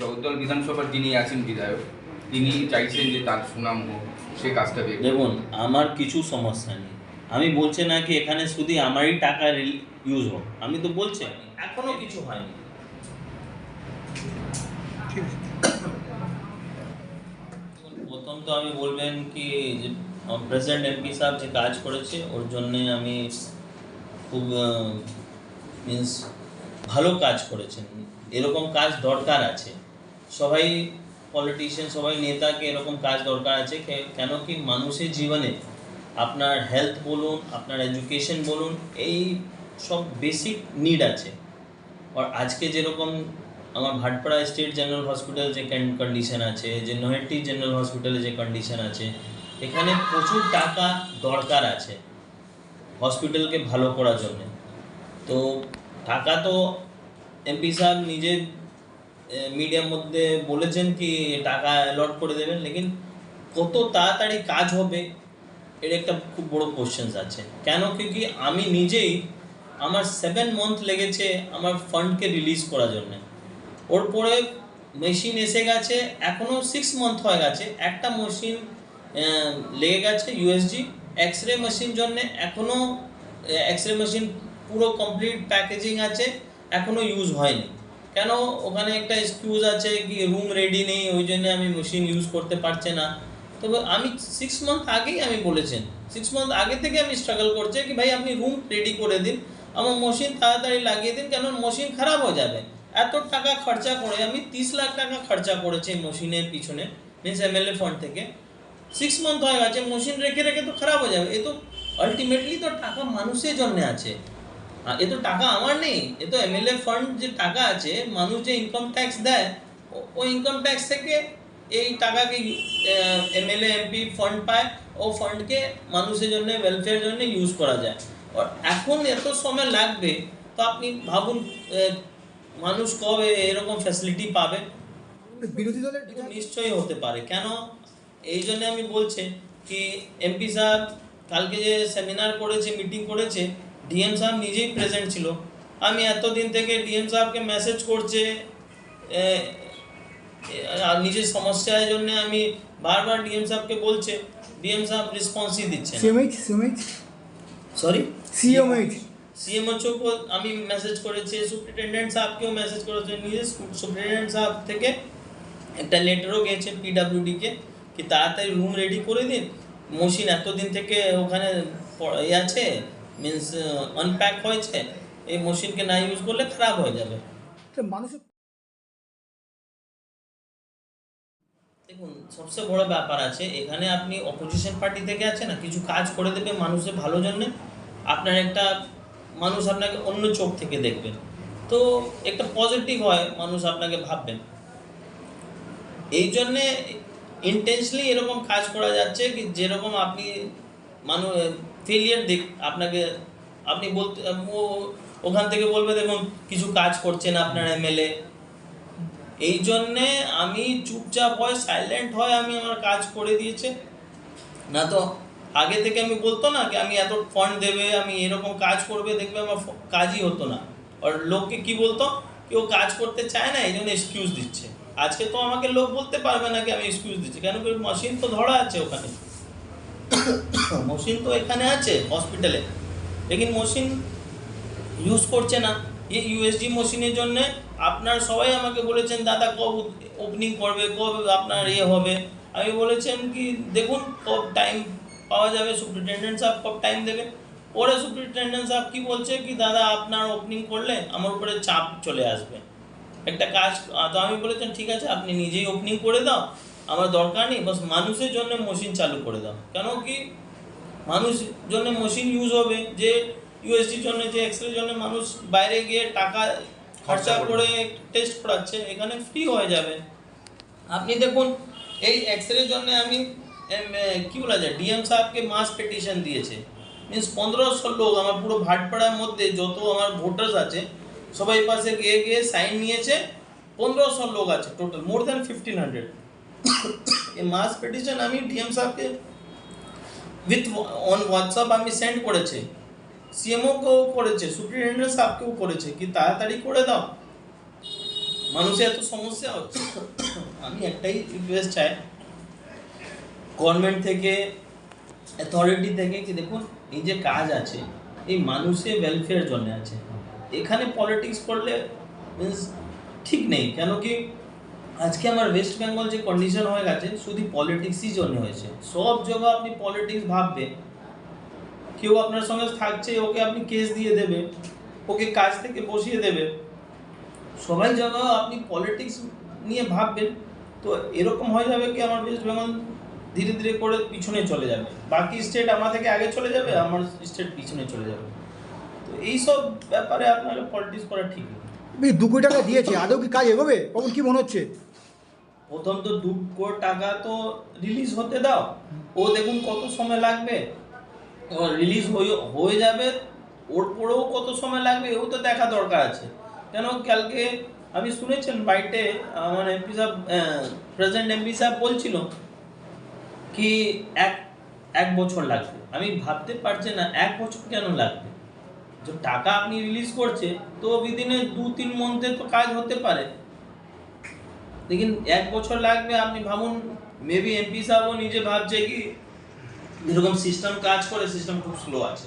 জগদ্দল বিধানসভার যিনি আছেন বিধায়ক তিনি চাইছেন যে তার সুনাম হোক সে কাজটা দেখুন আমার কিছু সমস্যা নেই। আমি বলছি না কি এখানে শুধু আমারই টাকা ইউজ হোক। আমি তো বলছি এখনও কিছু হয়নি। ঠিক প্রথম তো আমি বলবেন কি যে প্রেসিডেন্ট এমপি সাহেব যে কাজ করেছে ওর জন্যে আমি খুব মিন্স ভালো কাজ করেছেন। এরকম কাজ দরকার আছে। সবাই পলিটিশিয়ান সবাই নেতাকে এরকম কাজ দরকার আছে কেন কি মানুষের জীবনে আপনার হেলথ বলুন, আপনার এডুকেশন বলুন, এই সব বেসিক নিড আছে। আর আজকে যেরকম আমার ভাটপাড়া স্টেট জেনারেল হসপিটাল যে কন্ডিশন আছে, যে নৈহাটি জেনারেল হসপিটালে যে কন্ডিশন আছে, এখানে প্রচুর টাকা দরকার আছে হসপিটালকে ভালো করার জন্য। তো টাকা তো এমপি সাহেব নিজে মিডিয়ার মধ্যে বলেছেন কি টাকা অ্যালট করে দেবেন, লেকিন কত তাড়াতাড়ি কাজ হবে এর একটা খুব বড় কোশ্চেন্স আছে। কেন? কি আমি নিজেই আমার সেভেন মান্থ লেগেছে আমার ফান্ডকে রিলিজ করার জন্য। ওর পরে মেশিন এসে গেছে এখনও সিক্স মান্থ হয়ে গেছে, একটা মেশিন লেগে গেছে ইউএসজি এক্স রে মেশিন জন্য এখনও এক্স রে মেশিন পুরো কমপ্লিট প্যাকেজিং আছে এখনও ইউজ হয়নি। কেন? ওখানে একটা এক্সকিউজ আছে কি রুম রেডি নেই, ওই জন্য আমি মেশিন ইউজ করতে পারছে না। তবে আমি সিক্স মান্থ আগেই আমি বলেছেন সিক্স মান্থ আগে থেকে আমি স্ট্রাগল করছি কি, ভাই, আপনি রুম রেডি করে দিন, আমার মেশিন তাড়াতাড়ি লাগিয়ে দিন কেন মেশিন খারাপ হয়ে যাবে। এত টাকা খরচা করে, আমি তিরিশ লাখ টাকা খরচা করেছি মেশিনের পিছনে মিনস এমএলএ ফান্ড থেকে। সিক্স মান্থ হয়ে গেছে মেশিন রেখে রেখে তো খারাপ হয়ে যাবে। এ তো আলটিমেটলি তো টাকা মানুষের জন্য আছে। এ তো টাকা আমার নেই এ তো এমএলএ ফান্ড যে টাকা আছে মানুষ যে ইনকাম ট্যাক্স দেয় ও- ওই ইনকাম ট্যাক্স থেকে এই টাকাকে এমএলএ এমপি ফান্ড পায় ও ফান্ডকে মানুষের জন্য ওয়েলফেয়ার জন্য ইউজ করা যায়। আর এখন এত সময় লাগবে তো আপনি ভাবুন মানুষ কবে এরকম ফ্যাসিলিটি পাবে? বিরোধী দলের নিশ্চয়ই হতে পারে। কেন? এই জন্য আমি বলছি কি এমপি সাহেব কালকে যে সেমিনার করেছে মিটিং করেছে ডিএম সাহেব নিজেই প্রেজেন্ট ছিল। আমি এতদিন থেকে ডিএম সাহেবকে মেসেজ করছে নিজের সমস্যার জন্য আমি বারবার ডিএম সাহেবকে বলছে। ডিএম সাহেব রেসপন্সই দিচ্ছে CMH CMH sorry CMH CMHO আমি মেসেজ করেছি সুপ্রিটেন্ডেন্ট সাহেবকেও মেসেজ করেছে। নিজে সুপ্রিটেন্ডেন্ট সাহেব থেকে একটা লেটারও গেছে পিডাব্লিউডিকে কি তাড়াতাড়ি রুম রেডি করে দিন। মশিন এতদিন থেকে ওখানে আছে মিন্স আনপ্যাক হয়েছে এই মশিনকে না ইউজ করলে খারাপ হয়ে যাবে। মানুষের দেখুন সবচেয়ে বড় ব্যাপার আছে এখানে আপনি অপোজিশন পার্টি থেকে আছে না কিছু কাজ করে দেবে মানুষের ভালো জন্য আপনার একটা মানুষ আপনাকে অন্য চোখ থেকে দেখবেন তো একটা পজিটিভ হয় মানুষ আপনাকে ভাববেন এই জন্যে ইন্টেন্সলি এরকম কাজ করা যাচ্ছে কি যেরকম আপনি মানুষ ফেলিয়ার দেখ, আপনাকে, আপনি বলতে, ও- ওখান থেকে বলবে, দেখুন, কিছু কাজ করছে না আপনার এমএলএ এই জন্যে আমি চুপচাপ হয় সাইলেন্ট হয়, আমি আমার কাজ করে দিয়েছে। না তো, আগে থেকে আমি বলতো না কি, আমি এত ফান্ড দেবে, আমি এরকম কাজ করবে, দেখবে আমার কাজই হতো না। আর লোককে কি বলতো কেউ কাজ করতে চায় না, এই জন্য এক্সকিউজ দিচ্ছে। আজকে তো আমাকে লোক বলতে পারবে না কি, আমি এক্সকিউজ দিচ্ছি। কেন কি মেশিন তো ধরা আছে ওখানে। মেশিন তো এখানে আছে হসপিটালে লেকিন মেশিন ইউজ করছে না। এই ইউএসডি মেশিনের জন্য আপনার সবাই আমাকে বলেছেন, দাদা, কব ওপেনিং করবে? কবে আপনার ইয়ে হবে? আমি বলেছেন কি, দেখুন কব টাইম পাওয়া যাবে। সুপ্রিটেন্ডেন্ট সাহেব কব টাইম দেবে? ওরা সুপ্রিটেন্ডেন্ট সাহেব কি বলছে কি, দাদা, আপনার ওপেনিং করলে আমার উপরে চাপ চলে আসবে। একটা কাজ তো আমি বলেছেন, ঠিক আছে, আপনি নিজেই ওপেনিং করে দাও। আমার দরকার নেই বাস মানুষের জন্য মেশিন চালু করে দাও। কেন কি? মানুষ জন্য মেশিন ইউজ হবে যে ইউএসডির জন্য যে এক্স রে জন্য মানুষ বাইরে গিয়ে টাকা খরচা করে টেস্ট করাচ্ছে এখানে ফ্রি হয়ে যাবে। আপনি দেখুন এই এক্স রের জন্য আমি কি বলা যায় ডিএম সাহেবকে মাস পিটিশন দিয়েছে। মিনস পনেরোশো লোক আমার পুরো ভাটপাড়ার মধ্যে যত আমার ভোটার্স আছে সবাই পাশে গিয়ে গিয়ে সাইন নিয়েছে পনেরোশো লোক আছে total more than fifteen hundred এই মাস পিটিশন আমি ডিএম সাহেবকে উইথ অন হোয়াটসঅ্যাপ আমি সেন্ড করেছে। সিএমওকেও করেছে সুপ্রিনটেন্ডেন্ট সাহেবকেও করেছে, কি তাড়াতাড়ি করে দাও? মানুষের এত সমস্যা হচ্ছে। আমি একটাই রিকোয়েস্ট চাই। গভর্নমেন্ট থেকে অথরিটি থেকে কি দেখুন, এই যে কাজ আছে, এই মানুষের ওয়েলফেয়ার জন্য আছে। এখানে পলিটিক্স করলে মিন্স ঠিক নেই, কেন কি আজকে আমার ওয়েস্ট বেঙ্গল যে কন্ডিশন হয়ে গেছে, শুধু পলিটিক্সই জন্য হয়েছে। সব জায়গা আপনি পলিটিক্স ভাববে কেউ আপনার সঙ্গে থাকছে, ওকে আপনি কেস দিয়ে দেবে, ওকে কাজ থেকে বসিয়ে দেবে। সবাই জায়গা আপনি পলিটিক্স নিয়ে ভাববেন, তো এরকম হয়ে যাবে কি আমার ওয়েস্ট বেঙ্গল ধীরে ধীরে করে পিছনে চলে যাবে। বাকি স্টেট আমার থেকে আগে চলে যাবে, আমার স্টেট পিছনে চলে যাবে। তো এইসব ব্যাপারে আপনাকে পলিটিক্স করা ঠিক এই দু কোটি টাকা দিয়েছে, আদৌ কি কাজ এগোবে? কখন কি মনে হচ্ছে? প্রথম তো দু কোটি টাকা তো রিলিজ হতে দাও। ও দেখুন কত সময় লাগবে। রিলিজ হয়ে যাবে, ওর পরেও কত সময় লাগবে ও তো দেখা দরকার আছে। কেন কালকে আমি শুনেছেন বাইটে আমার এমপি সাহেব প্রেসিডেন্ট এমপি সাহেব বলছিল কি এক এক বছর লাগবে। আমি ভাবতে পারছি না, এক বছর কেন লাগবে? যে টাকা আপনি রিলিজ করছে তো উইদিনে দু, তিন মন্থে তো কাজ হতে পারে। দেখুন, এক বছর লাগবে, আপনি ভাবুন মেবি এমপি সাহেবও নিজে ভাবছে কি, এরকম সিস্টেম কাজ করে সিস্টেম খুব স্লো আছে।